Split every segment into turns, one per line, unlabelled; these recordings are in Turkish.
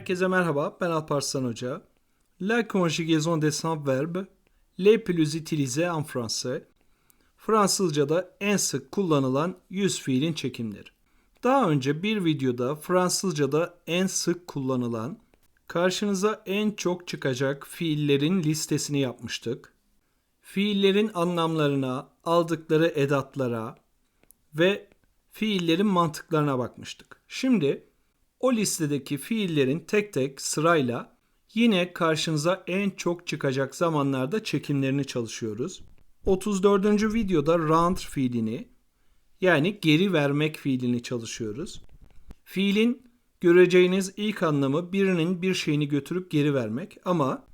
Herkese merhaba, ben Alparslan Hoca. La conjugaison des cinq verbes les plus utilisés en français. Fransızca'da en sık kullanılan yüz fiilin çekimleri. Daha önce bir videoda Fransızca'da en sık kullanılan, karşınıza en çok çıkacak fiillerin listesini yapmıştık. Fiillerin anlamlarına, aldıkları edatlara ve fiillerin mantıklarına bakmıştık. Şimdi o listedeki fiillerin tek tek sırayla yine karşınıza en çok çıkacak zamanlarda çekimlerini çalışıyoruz. 34. videoda round fiilini yani geri vermek fiilini çalışıyoruz. Fiilin göreceğiniz ilk anlamı birinin bir şeyini götürüp geri vermek ama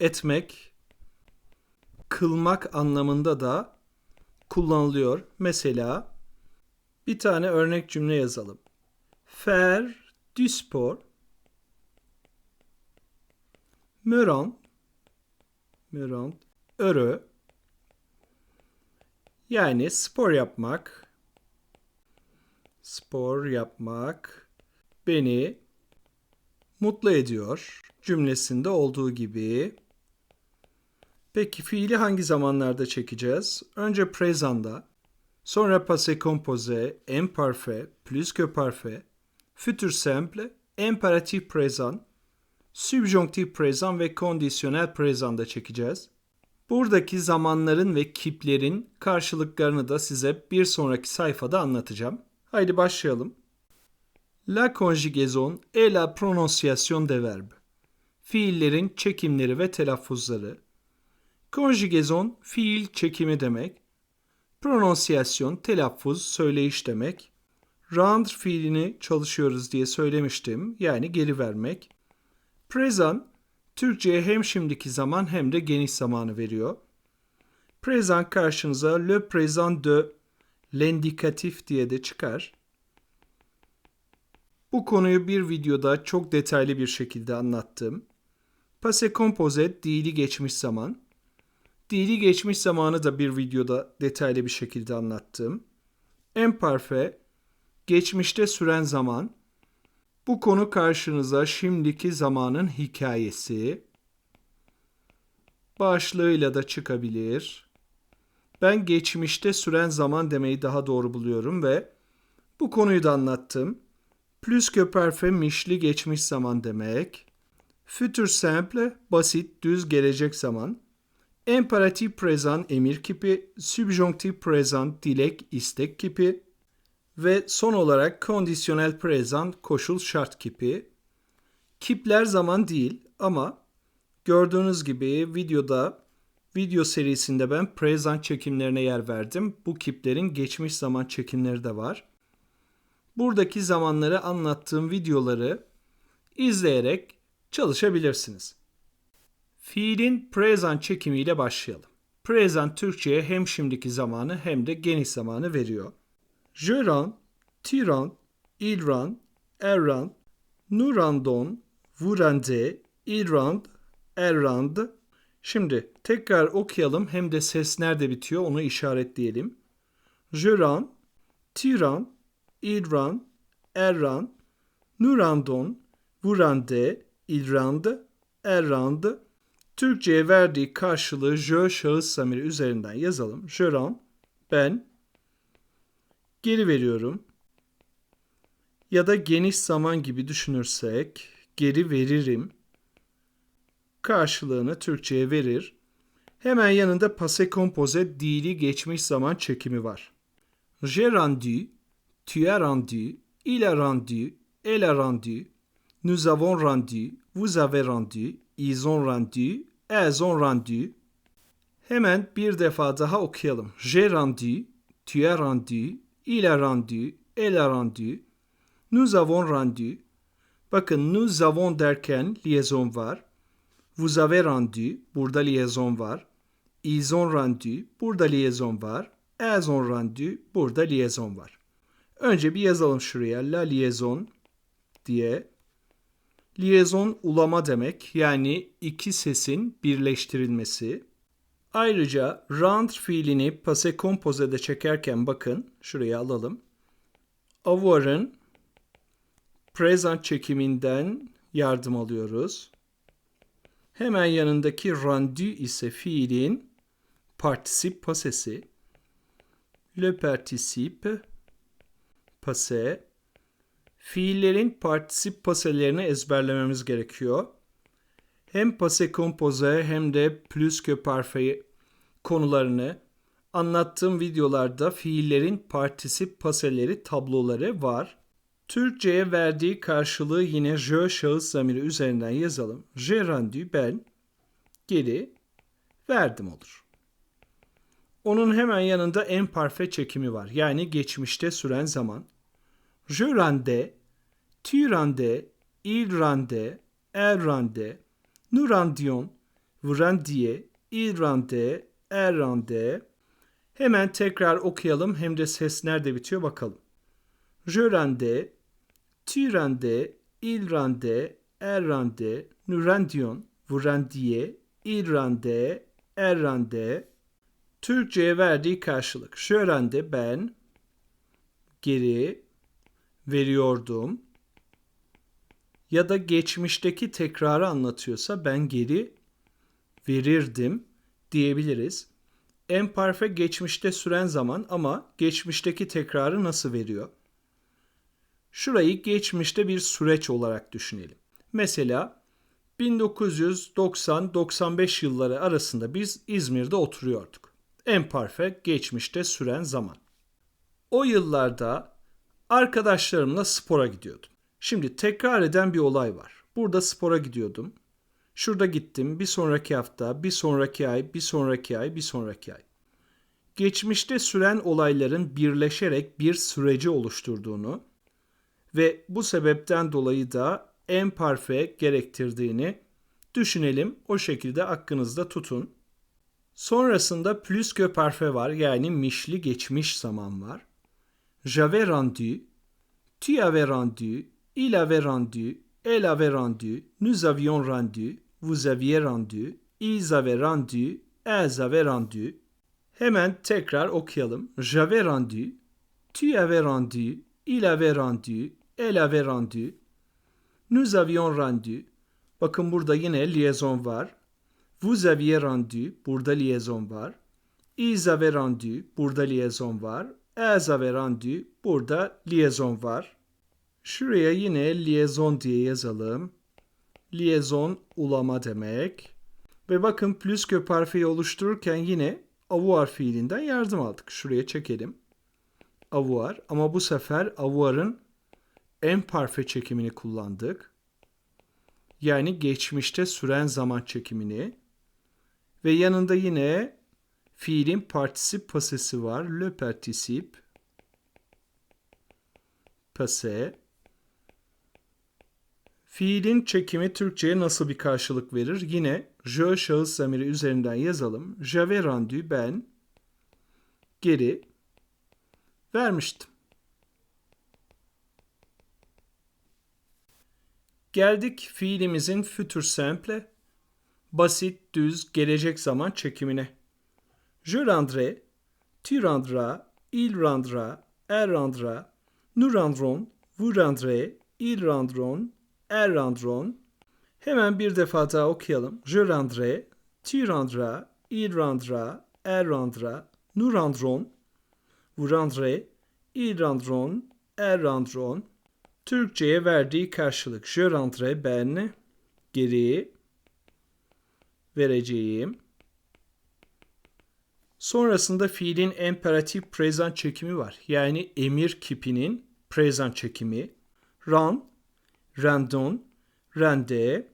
etmek, kılmak anlamında da kullanılıyor. Mesela bir tane örnek cümle yazalım. Faire du rend me rend heureux yani spor yapmak spor yapmak beni mutlu ediyor cümlesinde olduğu gibi. Peki fiili hangi zamanlarda çekeceğiz? Önce présent'da, sonra passé composé, imparfait, plus que parfait, futur simple, imperatif présent, subjonctif présent ve kondisiyonel présent'da çekeceğiz. Buradaki zamanların ve kiplerin karşılıklarını da size bir sonraki sayfada anlatacağım. Haydi başlayalım. La conjugaison et la prononciation des verbes. Fiillerin çekimleri ve telaffuzları. Conjugaison fiil çekimi demek. Prononciation telaffuz, söyleyiş demek. Round fiilini çalışıyoruz diye söylemiştim. Yani geri vermek. Present Türkçe'ye hem şimdiki zaman hem de geniş zamanı veriyor. Present karşınıza le présent de l'indikatif diye de çıkar. Bu konuyu bir videoda çok detaylı bir şekilde anlattım. Passé composé dili geçmiş zaman. Dili geçmiş zamanı da bir videoda detaylı bir şekilde anlattım. Imparfait geçmişte süren zaman. Bu konu karşınıza şimdiki zamanın hikayesi. Başlığıyla da çıkabilir. Ben geçmişte süren zaman demeyi daha doğru buluyorum ve bu konuyu da anlattım. Plus que mişli geçmiş zaman demek. Futur simple basit düz gelecek zaman. Imperatif présent emir kipi, subjonctif présent dilek istek kipi ve son olarak kondisyonel présent koşul şart kipi. Kipler zaman değil ama gördüğünüz gibi videoda video serisinde ben present çekimlerine yer verdim. Bu kiplerin geçmiş zaman çekimleri de var. Buradaki zamanları anlattığım videoları izleyerek çalışabilirsiniz. Fiilin present çekimiyle başlayalım. Present Türkçe'ye hem şimdiki zamanı hem de geniş zamanı veriyor. Je rends, tu rends, il rend, elle rend, nous rendons, vous rendez, il rend, elle rend. Şimdi tekrar okuyalım hem de ses nerede bitiyor onu işaretleyelim. Nous rendons, vous rendez, il rend, elle rend. Türkçe'ye verdiği karşılığı je şahıs zamiri üzerinden yazalım. Rends, ben, geri veriyorum. Ya da geniş zaman gibi düşünürsek geri veririm. Karşılığını Türkçe'ye verir. Hemen yanında passé composé dili geçmiş zaman çekimi var. J'ai rendu, tu as rendu, il a rendu, elle a rendu, nous avons rendu, vous avez rendu, ils ont rendu, elles ont rendu. Hemen bir defa daha okuyalım. J'ai rendu, tu as rendu, il a rendu, elle a rendu, nous avons rendu. Bakın nous avons derken liaison var. Vous avez rendu, burada liaison var. Ils ont rendu, burada liaison var. Elles ont rendu, burada liaison var. Önce bir yazalım şuraya la liaison diye. Liaison ulama demek yani iki sesin birleştirilmesi. Ayrıca round fiilini passé composé'de çekerken bakın şuraya alalım. Avoir'ın present çekiminden yardım alıyoruz. Hemen yanındaki rendu ise fiilin particip pasesi. Le participe passé. Fiillerin particip paselerini ezberlememiz gerekiyor. Hem passé composé hem de plus que parfait konularını anlattığım videolarda fiillerin partisip paseleri tabloları var. Türkçe'ye verdiği karşılığı yine je şahıs zamiri üzerinden yazalım. Je rendu ben geri verdim olur. Onun hemen yanında en parfe çekimi var. Yani geçmişte süren zaman. Je rendais, tu rendais, il rendait, elle rendait, nous rendions, vous rendiez, il rendait, elle rendait. Hemen tekrar okuyalım hem de ses nerede bitiyor bakalım. Je rendais, tu rendais, il rendait, elle rendait, nous rendions, vous rendiez, il rendait, elle rendait. Türkçe'ye verdiği karşılık. Je rendais ben, geri, veriyordum. Ya da geçmişteki tekrarı anlatıyorsa ben geri verirdim diyebiliriz. Emparfe geçmişte süren zaman ama geçmişteki tekrarı nasıl veriyor? Şurayı geçmişte bir süreç olarak düşünelim. Mesela 1990-95 yılları arasında biz İzmir'de oturuyorduk. Emparfe geçmişte süren zaman. O yıllarda arkadaşlarımla spora gidiyordum. Şimdi tekrar eden bir olay var. Burada spora gidiyordum. Şurada gittim. Bir sonraki hafta, bir sonraki ay, bir sonraki ay, bir sonraki ay. Geçmişte süren olayların birleşerek bir süreci oluşturduğunu ve bu sebepten dolayı da en parfe gerektirdiğini düşünelim. O şekilde aklınızda tutun. Sonrasında plus que parfait var yani mişli geçmiş zaman var. J'avais rendu, tu avais rendu, il avait rendu, elle avait rendu, nous avions rendu, vous aviez rendu, ils avaient rendu, elles avaient rendu. Hemen tekrar okuyalım. J'avais rendu, tu avais rendu, il avait rendu, elle avait rendu, nous avions rendu. Bakın burada yine liaison var. Vous aviez rendu, burada liaison var. Ils avaient rendu, burada liaison var. Elles avaient rendu, burada liaison var. Şuraya yine liaison diye yazalım. Liaison ulama demek. Ve bakın plus que parfait oluştururken yine avoir fiilinden yardım aldık. Şuraya çekelim. Avoir ama bu sefer avoir'ın en parfe çekimini kullandık. Yani geçmişte süren zaman çekimini. Ve yanında yine fiilin particip pasesi var. Le participe passé. Fiilin çekimi Türkçe'ye nasıl bir karşılık verir? Yine je şahıs zamiri üzerinden yazalım. J'avais rendu ben geri vermiştim. Geldik fiilimizin futur simple, basit, düz, gelecek zaman çekimine. Je rendrai, tu rendras, il rendra, elle rendra, nous rendrons, vous rendrez, ils rendront, rendront. Hemen bir defa daha okuyalım. Je rendrai, tu rendras, il rendra, elle rendra. Türkçe'ye verdiği karşılık. Je ben geri vereceğim. Sonrasında fiilin imperatif present çekimi var. Yani emir kipinin present çekimi. Rend, rendon, rende.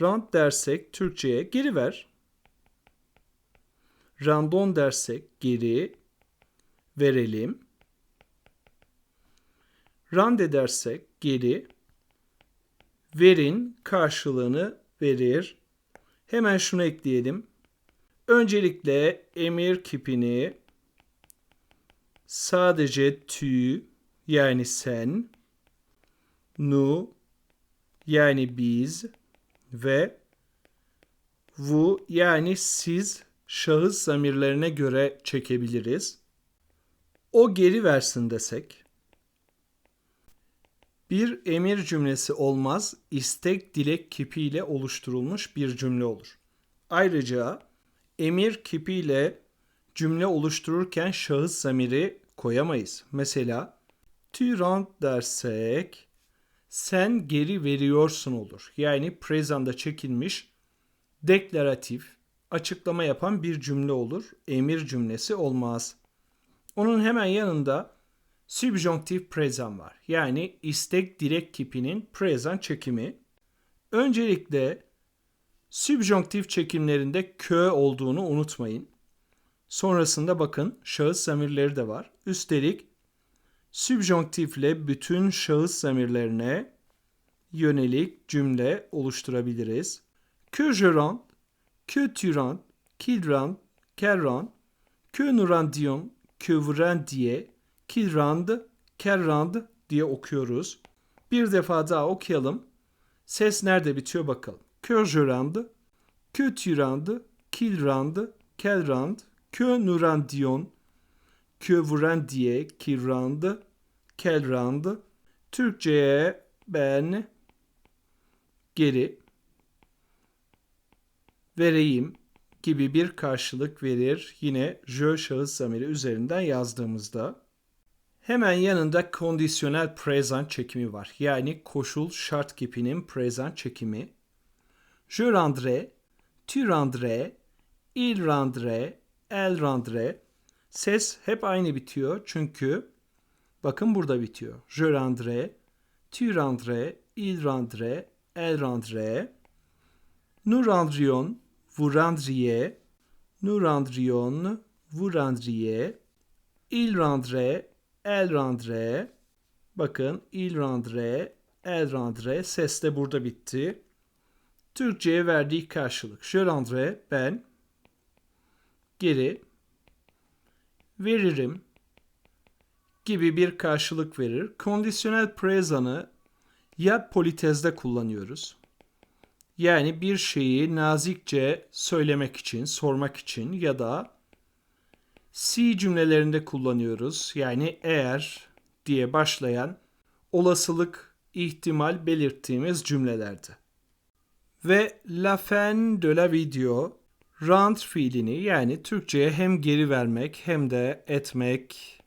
Rend dersek Türkçe'ye geri ver. Randon dersek geri verelim. Rand edersek geri verin karşılığını verir. Hemen şunu ekleyelim. Öncelikle emir kipini sadece tü yani sen, nu yani biz ve vu yani siz şahıs zamirlerine göre çekebiliriz. O geri versin desek Bir emir cümlesi olmaz, istek dilek kipiyle oluşturulmuş bir cümle olur. Ayrıca emir kipiyle cümle oluştururken şahıs zamiri koyamayız. Mesela rends dersek sen geri veriyorsun olur. Yani present'da çekilmiş deklaratif, açıklama yapan bir cümle olur. Emir cümlesi olmaz. Onun hemen yanında subjunctive present var. Yani istek direkt kipinin present çekimi. Öncelikle subjunctive çekimlerinde kö olduğunu unutmayın. Sonrasında bakın şahıs zamirleri de var. Üstelik subjunctifle bütün şahıs zamirlerine yönelik cümle oluşturabiliriz. Que je rende, que tu rendes, qu'il rende, qu'elle rende, que nous rendions, que vous rendiez, qu'il rende, qu'elle rende diye okuyoruz. Bir defa daha okuyalım. Ses nerede bitiyor bakalım. Que je rende, que tu rendes, qu'il rende, qu'elle rende, que nous rendions, rende, qu'elle rende. Türkçe'ye ben geri vereyim gibi bir karşılık verir. Yine je şahıs zamiri üzerinden yazdığımızda hemen yanında kondisyonel present çekimi var. Yani koşul şart kipinin present çekimi. Je rendrai, tu rendrais, il rendrait, elle rendrait. Ses hep aynı bitiyor çünkü bakın burada bitiyor. Je rendrai, tu rendrais, il rendrait, elle rendrait. Nous rendrions, vous rendriez, nous rendrions, vous rendriez, il rendrait, elle rendrait. Bakın il rendrait, elle rendrait. Ses de burada bitti. Türkçe'ye verdiği karşılık. Je rendrai, ben. Geri. Veririm. Gibi bir karşılık verir. Kondisyonel present'ı ya politezde kullanıyoruz. Yani bir şeyi nazikçe söylemek için, sormak için ya da si cümlelerinde kullanıyoruz. Yani eğer diye başlayan olasılık, ihtimal belirttiğimiz cümlelerde. Ve la fin de la video rend fiilini yani Türkçe'ye hem geri vermek hem de etmek,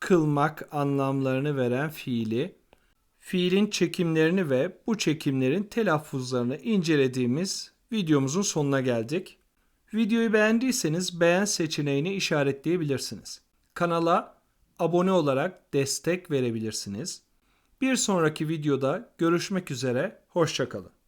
kılmak anlamlarını veren fiili fiilin çekimlerini ve bu çekimlerin telaffuzlarını incelediğimiz videomuzun sonuna geldik. Videoyu beğendiyseniz beğen seçeneğini işaretleyebilirsiniz. Kanala abone olarak destek verebilirsiniz. Bir sonraki videoda görüşmek üzere, hoşçakalın.